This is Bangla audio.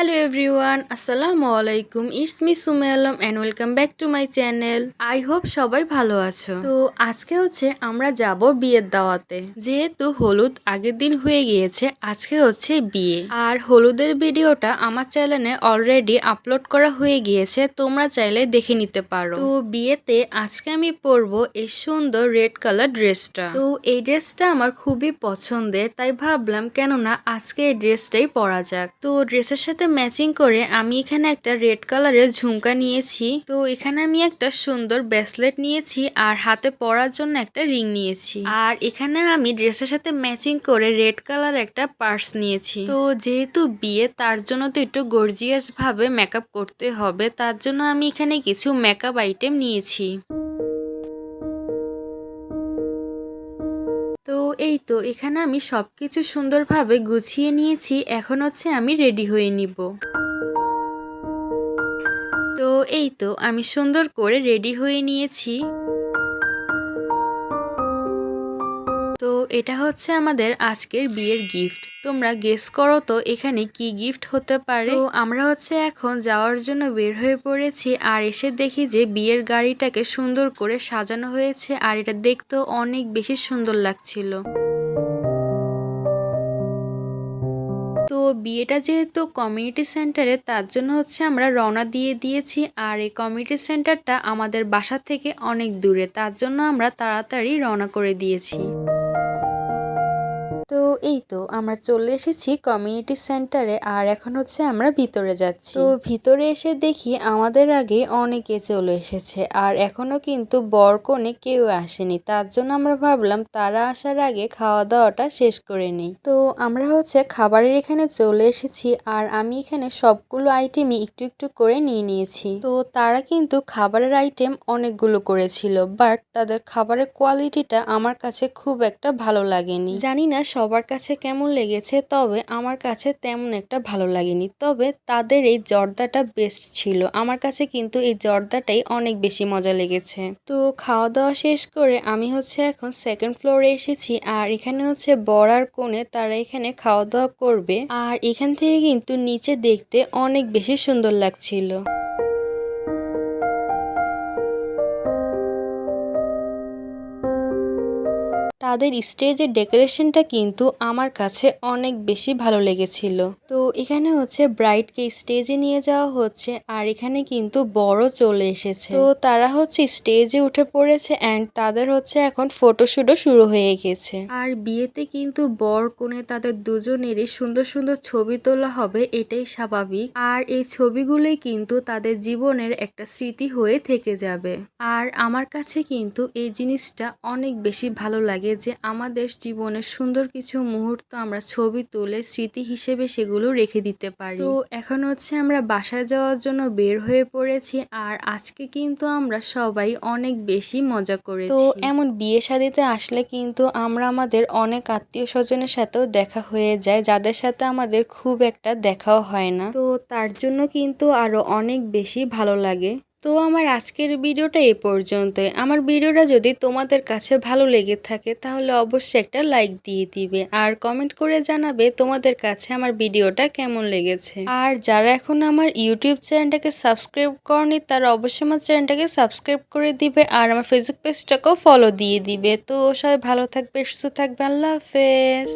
হ্যালো এভরিওয়ান আসসালামু আলাইকুম it's me Sume Alam and welcome back to my channel I hope সবাই ভালো আছো। তো আজকে হচ্ছে আমরা যাব বিয়ের দাওয়াতে। যেহেতু হলুদ আগের দিন হয়ে গিয়েছে, আজকে হচ্ছে বিয়ে। আর হলুদের ভিডিওটা আমার চ্যানেলে অলরেডি আপলোড করা হয়ে গিয়েছে, তোমরা চাইলে দেখে নিতে পারো। তো বিয়েতে আজকে আমি পরবো এই সুন্দর রেড কালার ড্রেসটা। তো এই ড্রেসটা আমার খুবই পছন্দের, তাই ভাবলাম কেননা আজকে এই ড্রেসটাই পরা যাক। তো ড্রেসের সাথে ম্যাচিং করে আমি এখানে একটা রেড কালারের ঝুমকা নিয়েছি। তো এখানে আমি একটা সুন্দর ব্রেসলেট নিয়েছি আর হাতে পরার জন্য একটা রিং নিয়েছি। আর এখানে আমি ড্রেসের সাথে ম্যাচিং করে রেড কালার একটা পার্স নিয়েছি। তো যেহেতু বিয়ে, তার জন্য তো একটু গর্জিয়াস ভাবে মেকআপ করতে হবে। তার জন্য আমি এখানে কিছু মেকআপ আইটেম নিয়েছি। এই তো, এখানে আমি সব কিছু সুন্দরভাবে গুছিয়ে নিয়েছি, এখন হচ্ছে আমি রেডি হয়ে নিব। তো এই তো, আমি সুন্দর করে রেডি হয়ে নিয়েছি। এটা হচ্ছে আমাদের আজকের বিয়ের গিফট তোমরা গেস করো তো এখানে কি গিফট হতে পারে? তো আমরা হচ্ছে এখন যাওয়ার জন্য বের হয়ে পড়েছি আর এসে দেখি যে বিয়ের গাড়িটাকে সুন্দর করে সাজানো হয়েছে আর এটা দেখতেও অনেক বেশি সুন্দর লাগছিল। তো বিয়েটা যেহেতু কমিউনিটি সেন্টারে তার জন্য হচ্ছে আমরা রওনা দিয়ে দিয়েছি আর এই কমিউনিটি সেন্টারটা আমাদের বাসা থেকে অনেক দূরে, তার জন্য আমরা তাড়াতাড়ি রওনা করে দিয়েছি। তো এই তো আমরা চলে এসেছি কমিউনিটি সেন্টারে আর এখন হচ্ছে আমরা ভিতরে যাচ্ছি। তো ভিতরে এসে দেখি আমাদের আগে অনেকে চলে এসেছে, আর এখনও কিন্তু বর কোণে কেউ আসেনি। তার জন্য আমরা ভাবলাম তারা আসার আগে খাওয়া দাওয়াটা শেষ করে নিই। তো আমরা হচ্ছে খাবারের এখানে চলে এসেছি, আর আমি এখানে সবগুলো আইটেমই একটু একটু করে নিয়ে নিয়েছি। তো তারা কিন্তু খাবারের আইটেম অনেকগুলো করেছিল বাট তাদের খাবারের কোয়ালিটিটা আমার কাছে খুব একটা ভালো লাগেনি। জানি না সবার কাছে কেমন লেগেছে, তবে আমার কাছে তেমন একটা ভালো লাগেনি। তবে তাদের এই জর্দাটা বেস্ট ছিল। আমার কাছে কিন্তু এই জর্দাটাই অনেক বেশি মজা লেগেছে। তো খাওয়া দাওয়া শেষ করে আমি হচ্ছে এখন সেকেন্ড ফ্লোরে এসেছি। আর এখানে হচ্ছে বড়ার কোণে তারা এখানে খাওয়া দাওয়া করবে। আর এখান থেকে কিন্তু নিচে দেখতে অনেক বেশি সুন্দর লাগছিল। তাদের স্টেজের ডেকোরেশনটা কিন্তু আমার কাছে অনেক বেশি ভালো লেগেছিল। তো এখানে হচ্ছে ব্রাইডকে স্টেজে নিয়ে যাওয়া হচ্ছে আর এখানে কিন্তু বড় চলে এসেছে। তো তারা হচ্ছে স্টেজে উঠে পড়েছে অ্যান্ড তাদের হচ্ছে এখন ফটোশুটও শুরু হয়ে গেছে। আর বিয়েতে কিন্তু বর কোণে তাদের দুজনেরই সুন্দর সুন্দর ছবি তোলা হবে এটাই স্বাভাবিক। আর এই ছবিগুলোই কিন্তু তাদের জীবনের একটা স্মৃতি হয়ে থেকে যাবে। আর আমার কাছে কিন্তু এই জিনিসটা অনেক বেশি ভালো লাগে যে আমাদের জীবনের সুন্দর কিছু মুহূর্ত আমরা ছবি তুলে স্মৃতি হিসেবে সেগুলো রেখে দিতে পারি। তো এখন হচ্ছে আমরা বাসায় যাওয়ার জন্য বের হয়ে পড়েছি আর আজকে কিন্তু আমরা সবাই অনেক বেশি মজা করেছি। তো এমন বিয়ে শাদিতে আসলে কিন্তু আমরা আমাদের অনেক আত্মীয় স্বজনের সাথেও দেখা হয়ে যায় যাদের সাথে আমাদের খুব একটা দেখাও হয় না। তো তার জন্য কিন্তু আরও অনেক বেশি ভালো লাগে। তো আমার আজকের ভিডিওটা এ পর্যন্তই। আমার ভিডিওটা যদি তোমাদের কাছে ভালো লেগে থাকে, তাহলে অবশ্যই একটা লাইক দিয়ে দিবে আর কমেন্ট করে জানাবে তোমাদের কাছে আমার ভিডিওটা কেমন লেগেছে। আর যারা এখন আমার ইউটিউব চ্যানেলটাকে সাবস্ক্রাইব করনি, তারা অবশ্যই আমার চ্যানেলটাকে সাবস্ক্রাইব করে দিবে আর আমার ফেসবুক পেজটাকেও ফলো দিয়ে দিবে। তো সবাই ভালো থাকবে, সুস্থ থাকবে, আল্লাহ হাফেজ।